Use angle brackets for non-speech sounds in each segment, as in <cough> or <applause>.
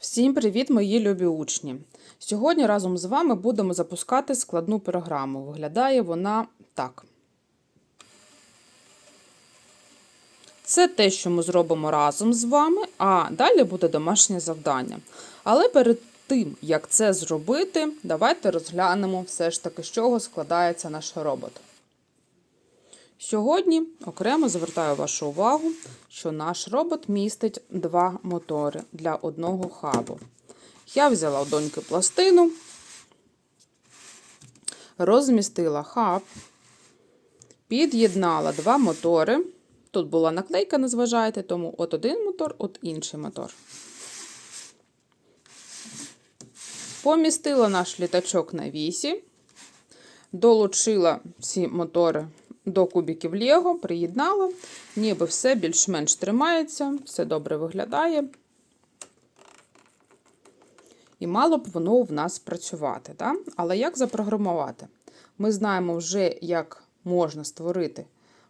Всім привіт, мої любі учні! Сьогодні разом з вами будемо запускати складну програму. Виглядає вона так. Це те, що ми зробимо разом з вами, а далі буде домашнє завдання. Але перед тим, як це зробити, давайте розглянемо все ж таки, з чого складається наш робот. Сьогодні окремо звертаю вашу увагу, що наш робот містить два мотори для одного хабу. Я взяла у доньки пластину, розмістила хаб, під'єднала два мотори. Тут була наклейка, не зважайте, тому от один мотор, от інший мотор. Помістила наш літачок на вісі, долучила всі мотори до кубиків Лего, приєднала, ніби все більш-менш тримається, все добре виглядає. І мало б воно в нас працювати. Да? Але як запрограмувати? Ми знаємо вже, як можна створити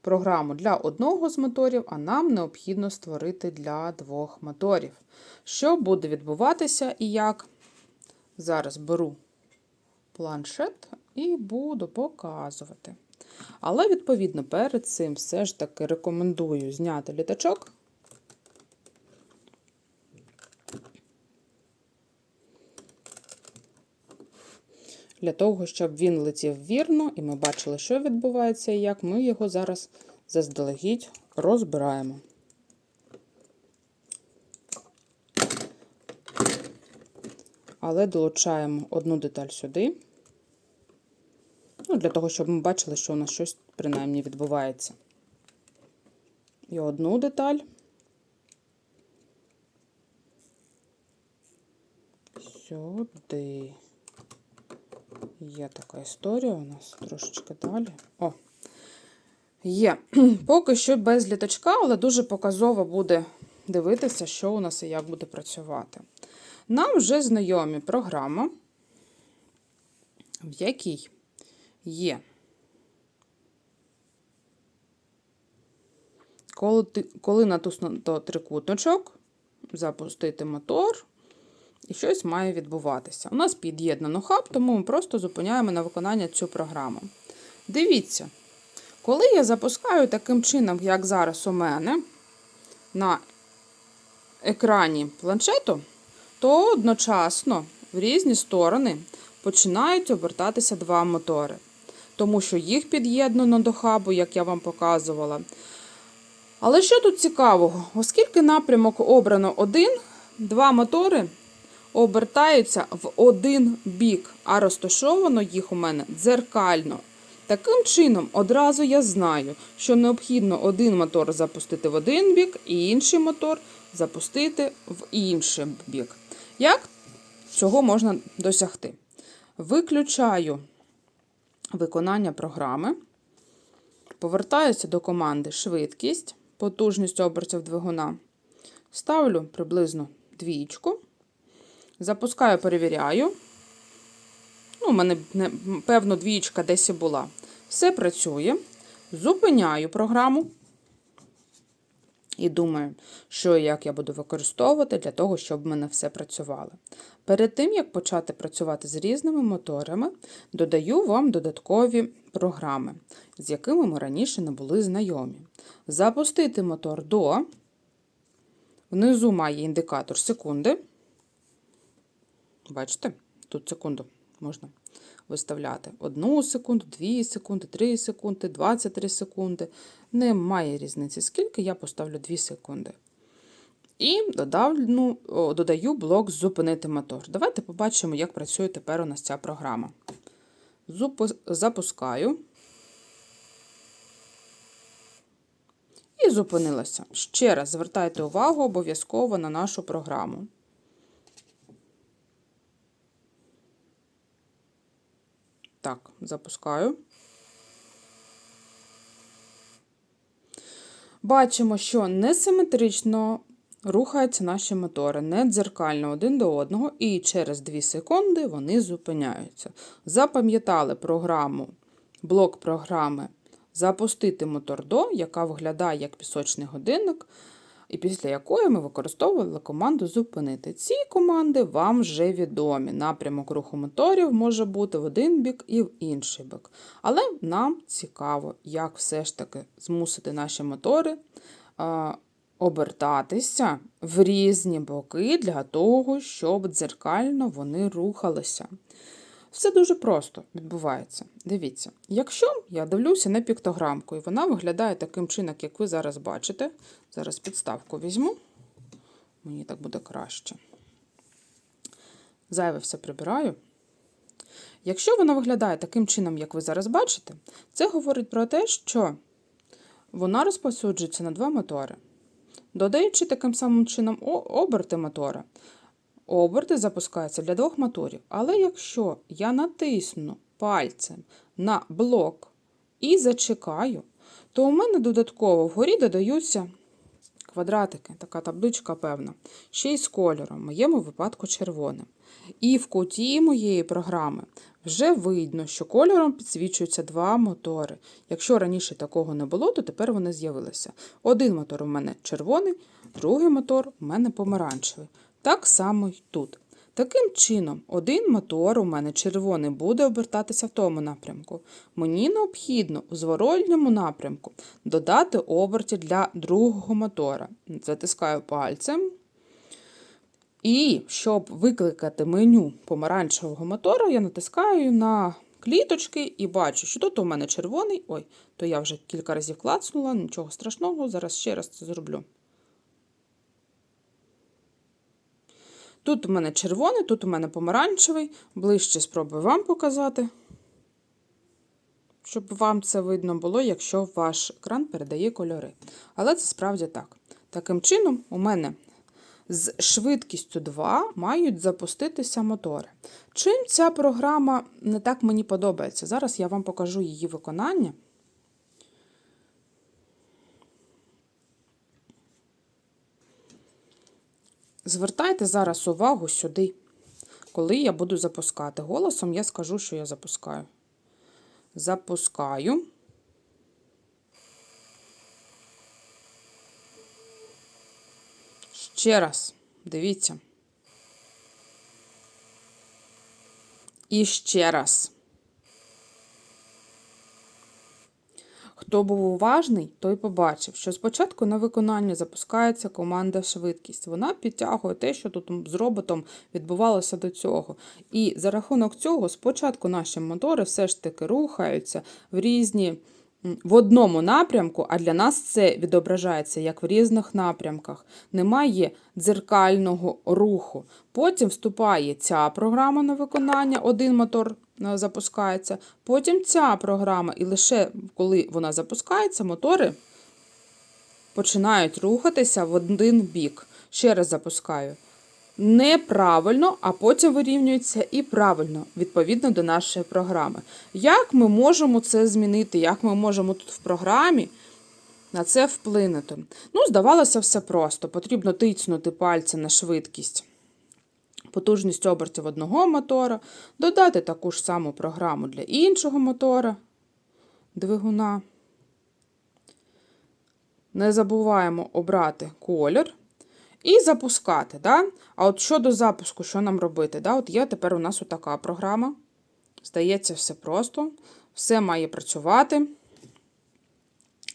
програму для одного з моторів, а нам необхідно створити для двох моторів. Що буде відбуватися і як? Зараз беру планшет і буду показувати. Але, відповідно, перед цим все ж таки рекомендую зняти літачок. Для того, щоб він летів вірно, і ми бачили, що відбувається і як, ми його зараз заздалегідь розбираємо. Але долучаємо одну деталь сюди. Ну, для того, щоб ми бачили, що у нас щось принаймні відбувається. І одну деталь. Сюди. Є така історія у нас трошечки далі. О, є. <clears throat> Поки що без літачка, але дуже показово буде дивитися, що у нас і як буде працювати. Нам вже знайомі програма, в якій є. Коли, коли натиснуто трикутничок, запустити мотор, і щось має відбуватися. У нас під'єднано хаб, тому ми просто зупиняємо на виконання цю програму. Дивіться, коли я запускаю таким чином, як зараз у мене, на екрані планшету, то одночасно в різні сторони починають обертатися два мотори тому що їх під'єднано до хабу, як я вам показувала. Але що тут цікавого? Оскільки напрямок обрано один, два мотори обертаються в один бік, а розташовано їх у мене дзеркально. Таким чином, одразу я знаю, що необхідно один мотор запустити в один бік, і інший мотор запустити в інший бік. Як цього можна досягти? Виключаю виконання програми. Повертаюся до команди швидкість, потужність обертів двигуна. Ставлю приблизно двічку. Запускаю, перевіряю. Ну, У мене, певно, двічка десь і була. Все працює. Зупиняю програму. І думаю, що і як я буду використовувати для того, щоб в мене все працювало. Перед тим, як почати працювати з різними моторами, додаю вам додаткові програми, з якими ми раніше не були знайомі. Запустити мотор до. Внизу має індикатор секунди. Бачите, тут секунду можна виставляти. Одну секунду, 2 секунди, 3 секунди, 23 секунди. Немає різниці, скільки я поставлю 2 секунди. І додав, ну, додаю блок Зупинити мотор. Давайте побачимо, як працює тепер у нас ця програма. Запускаю. І зупинилася. Ще раз звертайте увагу обов'язково на нашу програму. Так, запускаю. Бачимо, що несиметрично рухаються наші мотори, не дзеркально один до одного, і через 2 секунди вони зупиняються. Запам'ятали програму, блок програми Запустити мотор до, яка виглядає як пісочний годинник. І після якої ми використовували команду зупинити. Ці команди вам вже відомі. Напрямок руху моторів може бути в один бік і в інший бік. Але нам цікаво, як все ж таки змусити наші мотори обертатися в різні боки для того, щоб дзеркально вони рухалися. Все дуже просто відбувається. Дивіться, якщо я дивлюся на піктограмку, і вона виглядає таким чином, як ви зараз бачите. Зараз підставку візьму, мені так буде краще. Зайве все прибираю. Якщо вона виглядає таким чином, як ви зараз бачите, це говорить про те, що вона розповсюджується на два мотори. Додаючи таким самим чином оберти мотора, оберти запускаються для двох моторів. Але якщо я натисну пальцем на блок і зачекаю, то у мене додатково вгорі додаються квадратики, така табличка певна, ще й з кольором, в моєму випадку червоним. І в куті моєї програми вже видно, що кольором підсвічуються два мотори. Якщо раніше такого не було, то тепер вони з'явилися. Один мотор у мене червоний, другий мотор у мене помаранчевий. Так само й тут. Таким чином, один мотор у мене червоний буде обертатися в тому напрямку. Мені необхідно у зворотньому напрямку додати оберті для другого мотора. Затискаю пальцем. І щоб викликати меню помаранчевого мотора, я натискаю на кліточки і бачу, що тут у мене червоний. Ой, то я вже кілька разів клацнула, нічого страшного, зараз ще раз це зроблю. Тут у мене червоний, тут у мене помаранчевий. Ближче спробую вам показати, щоб вам це видно було, якщо ваш екран передає кольори. Але це справді так. Таким чином, у мене з швидкістю 2 мають запуститися мотори. Чим ця програма не так мені подобається? Зараз я вам покажу її виконання. Звертайте зараз увагу сюди, коли я буду запускати. Голосом я скажу, що я запускаю. Запускаю. Ще раз, дивіться. І ще раз. Хто був уважний, той побачив, що спочатку на виконання запускається команда швидкість. Вона підтягує те, що тут з роботом відбувалося до цього. І за рахунок цього, спочатку наші мотори все ж таки рухаються в різні. В одному напрямку, а для нас це відображається як в різних напрямках. Немає дзеркального руху. Потім вступає ця програма на виконання, один мотор запускається, потім ця програма, і лише коли вона запускається, мотори починають рухатися в один бік. Ще раз запускаю. Неправильно, а потім вирівнюється і правильно, відповідно до нашої програми. Як ми можемо це змінити? Як ми можемо тут в програмі на це вплинути? Ну, здавалося, все просто. Потрібно тицнути пальці на швидкість, потужність обертів одного мотора, додати таку ж саму програму для іншого мотора, двигуна. Не забуваємо обрати колір. І запускати. Да? А от щодо запуску, що нам робити? Да? От є тепер у нас отака програма. Здається, все просто. Все має працювати.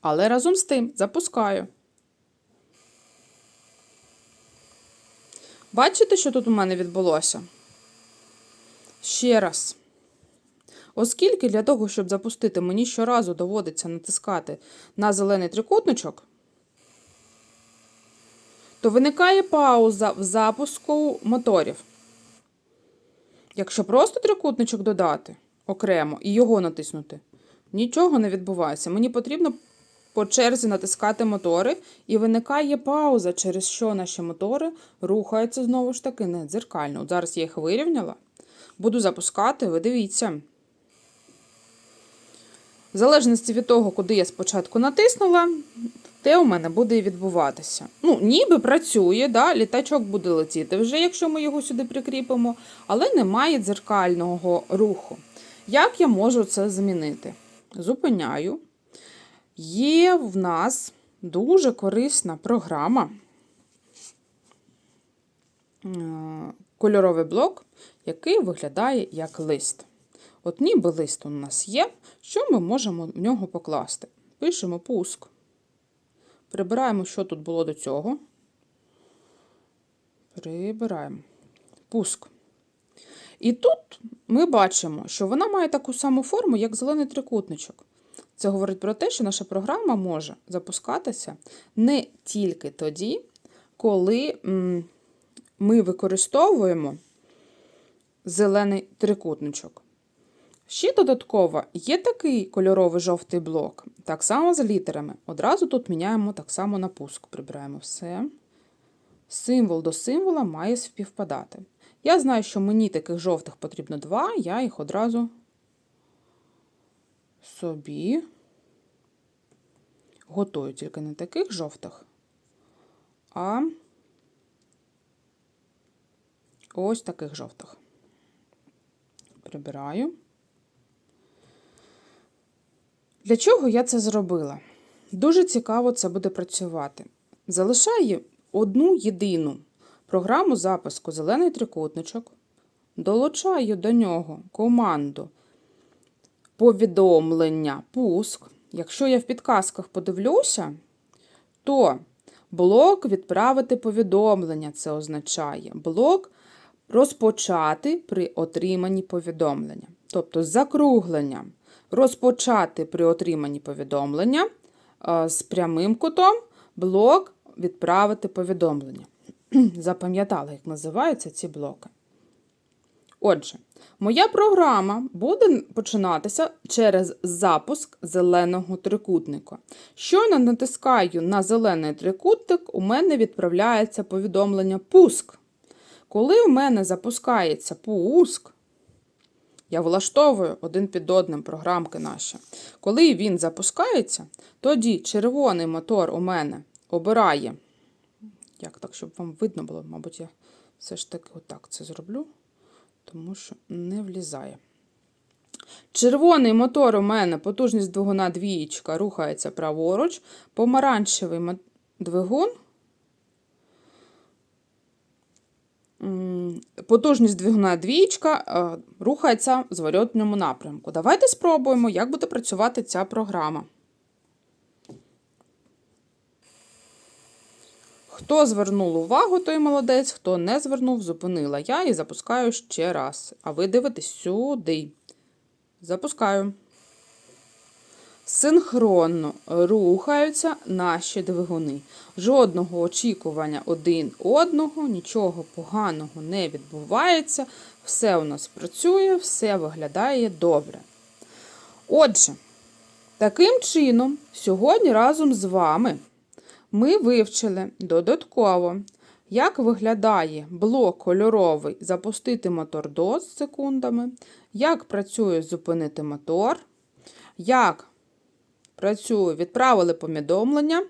Але разом з тим запускаю. Бачите, що тут у мене відбулося? Ще раз. Оскільки для того, щоб запустити, мені щоразу доводиться натискати на зелений трикутничок, то виникає пауза в запуску моторів. Якщо просто трикутничок додати окремо і його натиснути, нічого не відбувається. Мені потрібно по черзі натискати мотори, і виникає пауза, через що наші мотори рухаються знову ж таки не дзеркально. От зараз я їх вирівняла. Буду запускати, ви дивіться. В залежності від того, куди я спочатку натиснула, те у мене буде і відбуватися. Ну, ніби працює, да, літачок буде летіти вже, якщо ми його сюди прикріпимо, але немає дзеркального руху. Як я можу це змінити? Зупиняю. Є в нас дуже корисна програма. Е, Кольоровий блок, який виглядає як лист. От ніби лист у нас є, що ми можемо в нього покласти? Пишемо пуск. Прибираємо, що тут було до цього. Прибираємо. Пуск. І тут ми бачимо, що вона має таку саму форму, як зелений трикутничок. Це говорить про те, що наша програма може запускатися не тільки тоді, коли ми використовуємо зелений трикутничок. Ще додатково є такий кольоровий жовтий блок, так само з літерами. Одразу тут міняємо так само на пуск. Прибираємо все. Символ до символа має співпадати. Я знаю, що мені таких жовтих потрібно два, я їх одразу собі готую, тільки не таких жовтих, а ось таких жовтих. Прибираю. Для чого я це зробила? Дуже цікаво це буде працювати. Залишаю одну єдину програму запуску зелений трикутничок, долучаю до нього команду повідомлення пуск. Якщо я в підказках подивлюся, то блок відправити повідомлення це означає блок розпочати при отриманні повідомлення. Тобто з закругленням розпочати при отриманні повідомлення е, з прямим кутом блок відправити повідомлення. <clears throat> Запам'ятали, як називаються ці блоки. Отже, моя програма буде починатися через запуск зеленого трикутника. Щойно натискаю на зелений трикутник, у мене відправляється повідомлення пуск. Коли у мене запускається пуск, я влаштовую один під одним програмки наші. Коли він запускається, тоді червоний мотор у мене обирає. Як так, щоб вам видно було, мабуть, я все ж таки отак це зроблю, тому що не влізає. Червоний мотор у мене потужність двигуна двієчка рухається праворуч, помаранчевий двигун. Потужність двигуна двієчка е, рухається в зворотньому напрямку. Давайте спробуємо, як буде працювати ця програма. Хто звернув увагу, той молодець, хто не звернув, зупинила я і запускаю ще раз. А ви дивитесь сюди. Запускаю. Синхронно рухаються наші двигуни. Жодного очікування один одного, нічого поганого не відбувається. Все у нас працює, все виглядає добре. Отже, таким чином, сьогодні разом з вами ми вивчили додатково, як виглядає блок кольоровий запустити мотор до з секундами, як працює зупинити мотор, як працює відправили повідомлення.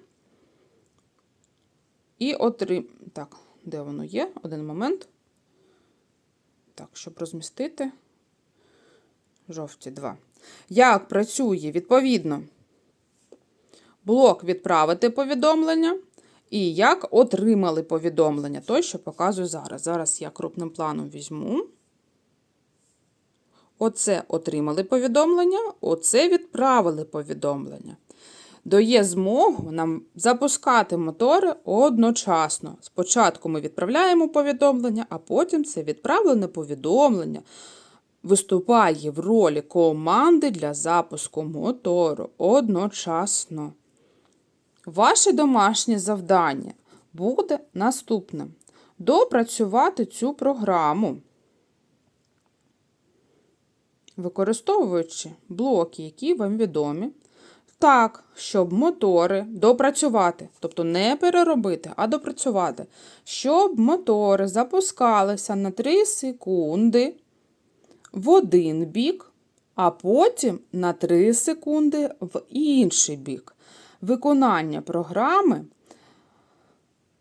І отрим... Так, де воно є? Один момент. Так, щоб розмістити жовті 2. Як працює, відповідно, блок відправити повідомлення, і як отримали повідомлення. Той, що показую зараз. Зараз я крупним планом візьму. Оце отримали повідомлення, оце відправили повідомлення. Дає змогу нам запускати мотори одночасно. Спочатку ми відправляємо повідомлення, а потім це відправлене повідомлення виступає в ролі команди для запуску мотору одночасно. Ваше домашнє завдання буде наступним: допрацювати цю програму, використовуючи блоки, які вам відомі, так, щоб мотори допрацювати, тобто не переробити, а допрацювати, щоб мотори запускалися на 3 секунди в один бік, а потім на 3 секунди в інший бік виконання програми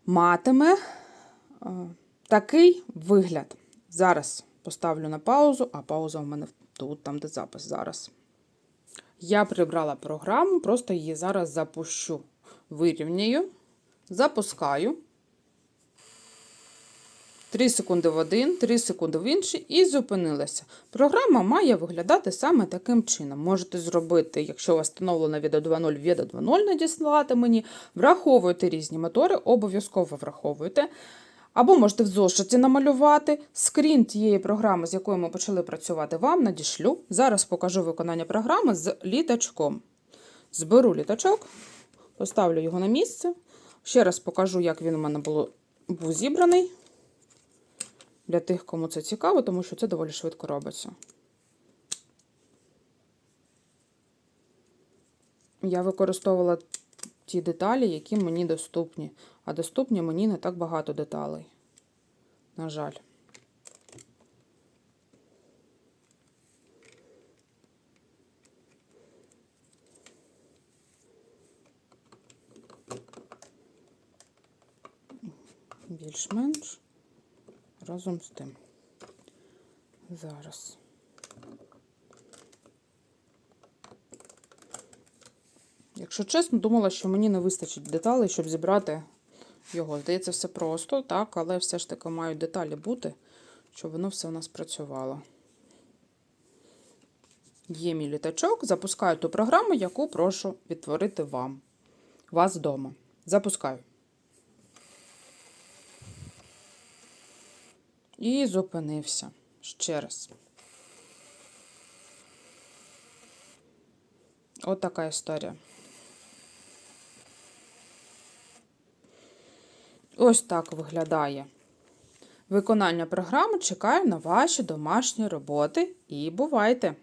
матиме е, такий вигляд. Зараз поставлю на паузу, а пауза у мене тут, там, де запис зараз. Я прибрала програму, просто її зараз запущу. вирівнюю, запускаю. 3 секунди в один, 3 секунди в інший і зупинилася. Програма має виглядати саме таким чином. Можете зробити, якщо у вас встановлено відео 2.0, відео 2.0 надіслати мені. Враховуйте різні мотори, обов'язково враховуйте. Або можете в зошиті намалювати. Скрін тієї програми, з якою ми почали працювати, вам надішлю. Зараз покажу виконання програми з літачком. Зберу літачок, поставлю його на місце. Ще раз покажу, як він у мене був зібраний. Для тих, кому це цікаво, тому що це доволі швидко робиться. Я використовувала ті деталі, які мені доступні. А доступні мені не так багато деталей. На жаль. Більш-менш разом з тим. Зараз. Якщо чесно, думала, що мені не вистачить деталей, щоб зібрати його. Здається, все просто, так, але все ж таки мають деталі бути, щоб воно все у нас працювало. Є мій літачок, запускаю ту програму, яку прошу відтворити вам. Вас вдома. Запускаю. І зупинився. Ще раз. От така історія. Ось так виглядає. Виконання програми чекаю на ваші домашні роботи і бувайте!